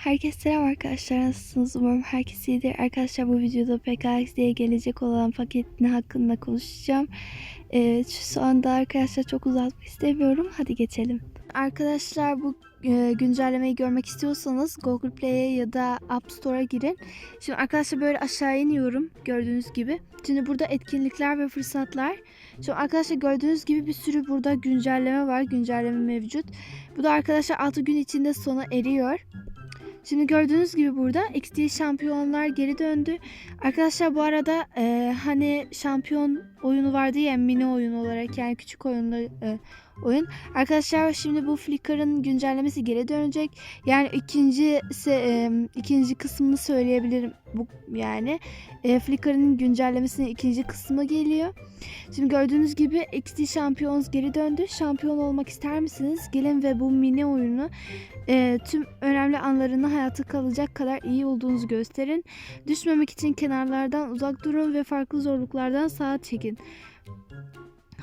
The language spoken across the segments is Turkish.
Herkese selam arkadaşlar nasılsınız? Umarım herkes iyidir. Arkadaşlar bu videoda PKX'ye gelecek olan paketin hakkında konuşacağım. Ee, şu anda arkadaşlar çok uzatmak istemiyorum. Hadi geçelim. Arkadaşlar bu e, güncellemeyi görmek istiyorsanız Google Play'e ya da App Store'a girin. Şimdi arkadaşlar böyle aşağı iniyorum gördüğünüz gibi. Şimdi burada etkinlikler ve fırsatlar. Şimdi arkadaşlar gördüğünüz gibi bir sürü burada güncelleme var güncelleme mevcut. Bu da arkadaşlar 6 gün içinde sona eriyor Şimdi gördüğünüz gibi burada XD şampiyonlar geri döndü. Arkadaşlar bu arada e, hani şampiyon oyunu vardı ya mini oyun olarak yani küçük oyunlu e, oyun. Arkadaşlar şimdi bu Flickr'ın güncellemesi geri dönecek. Yani ikinci e, ikinci kısmını söyleyebilirim bu yani. E, Flickr'ın güncellemesinin ikinci kısmı geliyor. Şimdi gördüğünüz gibi XD Champions geri döndü. Şampiyon olmak ister misiniz? Gelin ve bu mini oyunu e, tüm önemli anlarını hayata kalacak kadar iyi olduğunuzu gösterin. Düşmemek için kenarlardan uzak durun ve farklı zorluklardan sağa çekin.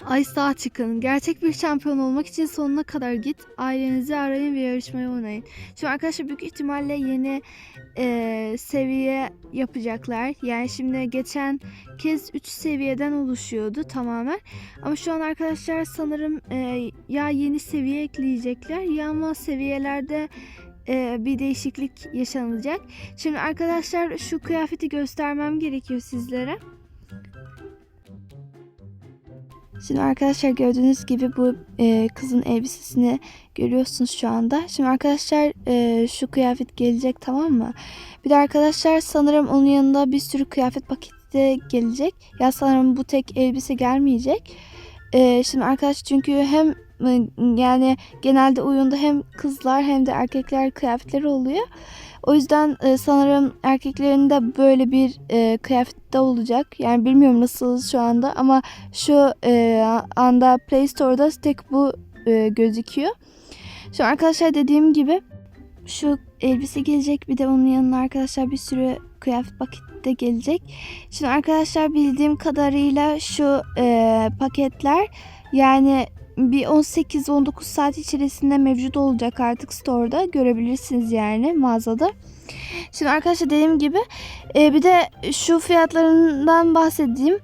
Ay sağ çıkın. Gerçek bir şampiyon olmak için sonuna kadar git. Ailenizi arayın ve yarışmaya oynayın. Şimdi arkadaşlar büyük ihtimalle yeni e, seviye yapacaklar. Yani şimdi geçen kez 3 seviyeden oluşuyordu tamamen. Ama şu an arkadaşlar sanırım e, ya yeni seviye ekleyecekler ya ama seviyelerde e, bir değişiklik yaşanacak. Şimdi arkadaşlar şu kıyafeti göstermem gerekiyor sizlere. Şimdi arkadaşlar gördüğünüz gibi bu e, kızın elbisesini görüyorsunuz şu anda. Şimdi arkadaşlar e, şu kıyafet gelecek tamam mı? Bir de arkadaşlar sanırım onun yanında bir sürü kıyafet paketi de gelecek. Ya sanırım bu tek elbise gelmeyecek. E, şimdi arkadaşlar çünkü hem e, yani genelde oyunda hem kızlar hem de erkekler kıyafetleri oluyor. O yüzden e, sanırım erkeklerin de böyle bir e, kıyafette olacak. Yani bilmiyorum nasıl şu anda ama şu e, anda Play Store'da tek bu e, gözüküyor. Şimdi arkadaşlar dediğim gibi şu elbise gelecek bir de onun yanına arkadaşlar bir sürü kıyafet paketi de gelecek. Şimdi arkadaşlar bildiğim kadarıyla şu e, paketler yani bir 18-19 saat içerisinde mevcut olacak artık store'da görebilirsiniz yani mağazada. Şimdi arkadaşlar dediğim gibi e, bir de şu fiyatlarından bahsedeyim.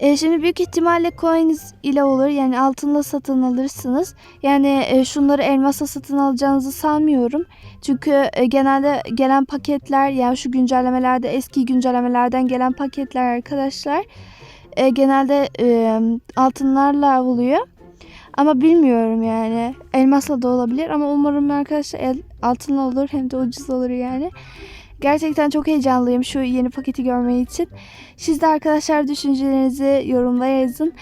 E, şimdi büyük ihtimalle coins ile olur yani altınla satın alırsınız. Yani e, şunları elmasla satın alacağınızı sanmıyorum. Çünkü e, genelde gelen paketler yani şu güncellemelerde eski güncellemelerden gelen paketler arkadaşlar e, genelde e, altınlarla oluyor. Ama bilmiyorum yani. Elmasla da olabilir ama umarım arkadaşlar el, altınla olur hem de ucuz olur yani. Gerçekten çok heyecanlıyım şu yeni paketi görmeyi için. Siz de arkadaşlar düşüncelerinizi yorumlara yazın.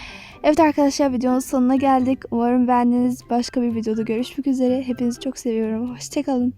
Evet arkadaşlar videonun sonuna geldik. Umarım beğendiniz. Başka bir videoda görüşmek üzere. Hepinizi çok seviyorum. Hoşçakalın.